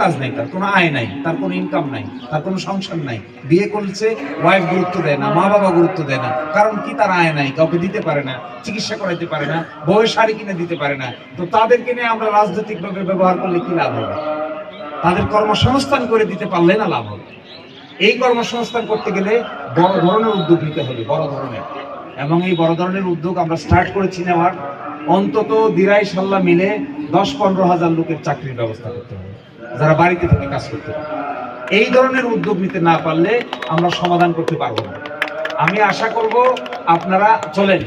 কাজ নাই, তার কোনো আয় নাই, তার কোনো ইনকাম নাই, তার কোনো সংসার নাই। বিয়ে করছে ওয়াইফ গুরুত্ব দেয় না, মা বাবা গুরুত্ব দেয় না। কারণ কি তার আয় নাই, কাউকে দিতে পারে না, চিকিৎসা করাইতে পারে না বউয়ের শাড়ি কিনে দিতে পারে না। তো তাদেরকে নিয়ে আমরা রাজনৈতিকভাবে ব্যবহার করলে কি লাভ হবে? তাদের কর্মসংস্থান করে দিতে পারলে না লাভ হবে। এই কর্মসংস্থান করতে গেলে বড় ধরনের উদ্যোগ নিতে হবে, বড় ধরনের। এবং এই বড় ধরনের উদ্যোগ আমরা স্টার্ট করেছি নেওয়ার। অন্তত দিরাই সাল্লা মিলে দশ পনেরো হাজার লোকের চাকরির ব্যবস্থা করতে হবে, যারা বাড়িতে থেকে কাজ করতে পারে। এই ধরনের উদ্যোগ নিতে না পারলে আমরা সমাধান করতে পারব না। আমি আশা করব আপনারা চলেন,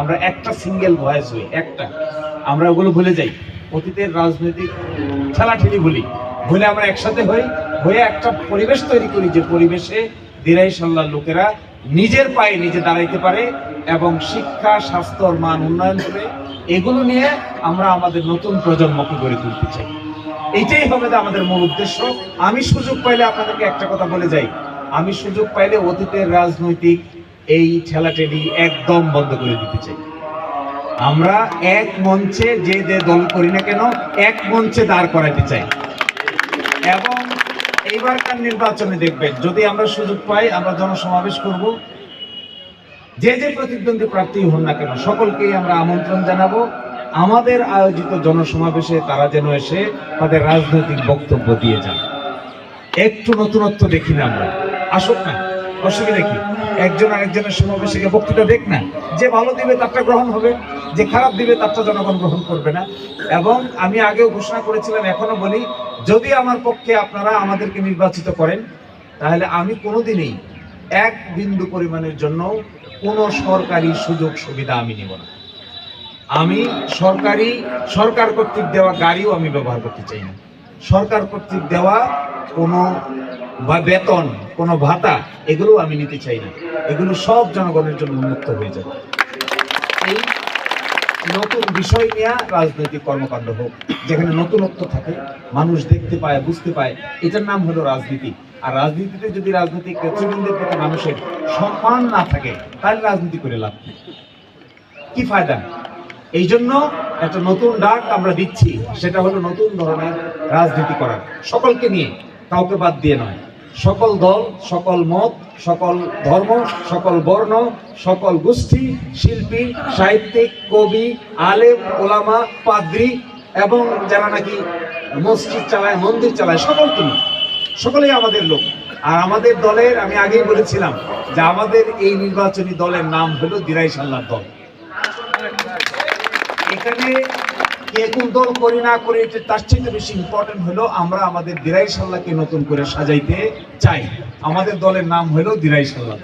আমরা একটা সিঙ্গেল ভয়েস হই, একটা। আমরা ওগুলো ভুলে যাই। অতীতের রাজনৈতিক ঠেলাঠেলি ভুলি। ভুলে আমরা একসাথে হই, হয়ে একটা পরিবেশ তৈরি করি যে পরিবেশে দিরাই সাল্লার লোকেরা নিজের পায়ে নিজে দাঁড়াইতে পারে এবং শিক্ষা, স্বাস্থ্যর মান উন্নয়ন করে এগুলো নিয়ে আমরা আমাদের নতুন প্রজন্মকে গড়ে তুলতে চাই। এইটাই হবে আমাদের মূল উদ্দেশ্য। আমি সুযোগ পাইলে আপনাদেরকে একটা কথা বলে যাই। আমি সুযোগ পাইলে অতীতের রাজনৈতিক এই ঠেলাঠেলি একদম বন্ধ করে দিতে চাই। আমরা এক মঞ্চে যে দল করি না কেন, এক মঞ্চে দাঁড় করাইতে চাই। এবং এইবারকার নির্বাচনে দেখবেন, যদি আমরা সুযোগ পাই, আমরা জনসমাবেশ করব। যে যে প্রতিদ্বন্দ্বী প্রার্থী হন না কেন, সকলকেই আমরা আমন্ত্রণ জানাব। আমাদের আয়োজিত জনসমাবেশে তারা যেন এসে তাদের রাজনৈতিক বক্তব্য দিয়ে যান। একটু নতুনত্ব দেখি না আমরা। আসুক না, অসুবিধা কি? একজন আরেকজনের সমাবেশে গিয়ে বক্তৃতা দেখ না, যে ভালো দিবে তারটা গ্রহণ হবে, যে খারাপ দিবে তারটা জনগণ গ্রহণ করবে না। এবং আমি আগেও ঘোষণা করেছিলাম, এখনও বলি যদি আমার পক্ষে আপনারা আমাদেরকে নির্বাচিত করেন, তাহলে আমি কোনোদিনই এক বিন্দু পরিমাণের জন্য কোনো সরকারি সুযোগ সুবিধা আমি নেব না। আমি সরকারি, সরকার কর্তৃক দেওয়া গাড়িও আমি ব্যবহার করতে চাই না। সরকার কর্তৃক দেওয়া কোনো বা বেতন, কোনো ভাতা এগুলো আমি নিতে চাই না। এগুলো সব জনগণের জন্য উন্মুক্ত হয়ে যাবে। এই নতুন বিষয় নিয়ে রাজনৈতিক কর্মকাণ্ড হোক, যেখানে নতুনত্ব থাকে, মানুষ দেখতে পায়, বুঝতে পায়, এটার নাম হলো রাজনীতি। আর রাজনীতিতে যদি রাজনৈতিক নেতৃবৃন্দের প্রতি মানুষের সম্মান না থাকে, তাহলে রাজনীতি করে লাভ কি? ফায়দা? এই জন্য একটা নতুন ডাক আমরা দিচ্ছি, সেটা হলো নতুন ধরনের রাজনীতি করার। সকলকে নিয়ে কাউকে বাদ দিয়ে নয়। সকল দল, সকল মত, সকল ধর্ম, সকল বর্ণ, সকল গোষ্ঠী, শিল্পী, সাহিত্যিক, কবি, আলেম, ওলামা, পাদ্রী এবং যারা নাকি মসজিদ চালায়, মন্দির চালায়, সকল নিয়ে সকলেই আমাদের লোক। আর আমাদের দলের, আমি আগেই বলেছিলাম যে আমাদের এই নির্বাচনী দলের নাম হলো দিরাই সাল্লার দল। এখানে কে দল করি না করি তার চেয়ে বেশি ইম্পর্টেন্ট হলো আমরা আমাদের দিরাই সাল্লাহকে নতুন করে সাজাইতে চাই। আমাদের দলের নাম হলো দিরাই সাল্লাহ